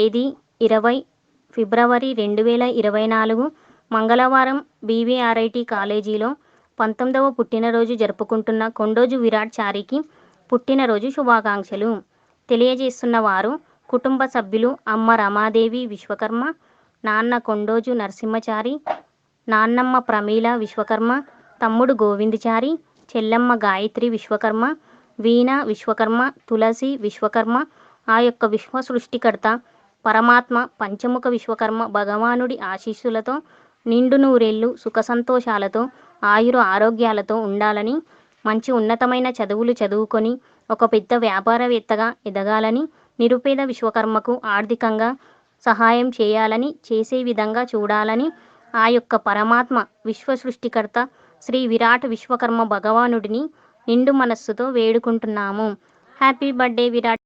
తేదీ ఇరవై ఫిబ్రవరి రెండు వేల ఇరవై నాలుగు మంగళవారం బీవీఆర్ఐటి కాలేజీలో పంతొమ్మిదవ పుట్టినరోజు జరుపుకుంటున్న కొండోజు విరాట్ చారికి పుట్టినరోజు శుభాకాంక్షలు. తెలియజేస్తున్న వారు కుటుంబ సభ్యులు అమ్మ రమాదేవి విశ్వకర్మ నాన్న కొండోజు నరసింహచారి నాన్నమ్మ ప్రమీల విశ్వకర్మ తమ్ముడు గోవిందచారి చెల్లమ్మ గాయత్రి విశ్వకర్మ వీణ విశ్వకర్మ తులసి విశ్వకర్మ ఆ యొక్క విశ్వ సృష్టికర్త పరమాత్మ పంచముఖ విశ్వకర్మ భగవానుడి ఆశీస్సులతో నిండు నూరేళ్ళు సుఖ సంతోషాలతో ఆయుర ఆరోగ్యాలతో ఉండాలని మంచి ఉన్నతమైన చదువులు చదువుకొని ఒక పెద్ద వ్యాపారవేత్తగా ఎదగాలని నిరుపేద విశ్వకర్మకు ఆర్థికంగా సహాయం చేయాలని చేసే విధంగా చూడాలని ఆ యొక్క పరమాత్మ విశ్వ సృష్టికర్త శ్రీ విరాట్ విశ్వకర్మ భగవానుడిని నిండు మనస్సుతో వేడుకుంటున్నాము. Happy birthday Virat!